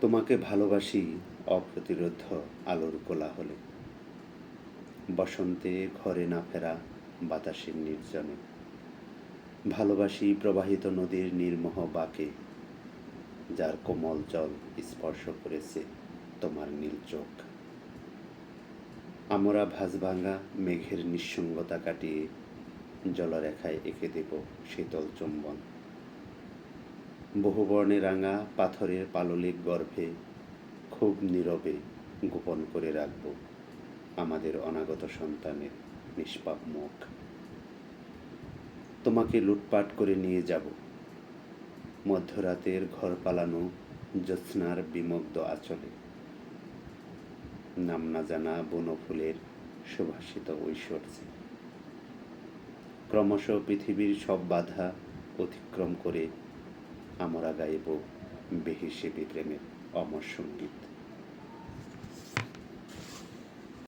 তোমাকে ভালোবাসি, অপ্রতিরোধ আলোর কোলাহলে। বসন্তে ঘরে না ফেরা বাতাসের নির্জনে। ভালোবাসি প্রবাহিত নদীর নির্মহ বাঁকে, যার কোমল জল স্পর্শ করেছে তোমার নীল চোখ। আমরা ভাঁজভাঙা মেঘের নিঃসঙ্গতা কাটিয়ে জলরেখায় এঁকে দেব শীতল চুম্বন। বহুবর্ণে রাঙা পাথরের পাললিক গর্ভে খুব নীরবে গোপন করে রাখব আমাদের অনাগত সন্তানের নিষ্পাপ মুখ। তোমাকে লুটপাট করে নিয়ে যাব। মধ্যরাতের ঘর পালানো জ্যোৎস্নার বিমগ্ধ আচলে। নাম না জানা বনফুলের সুভাষিত ঐশ্বর্যে। ক্রমশ পৃথিবীর সব বাধা অতিক্রম করে আমরা গাইব বেহিসেবী প্রেমের অমর সংগীত।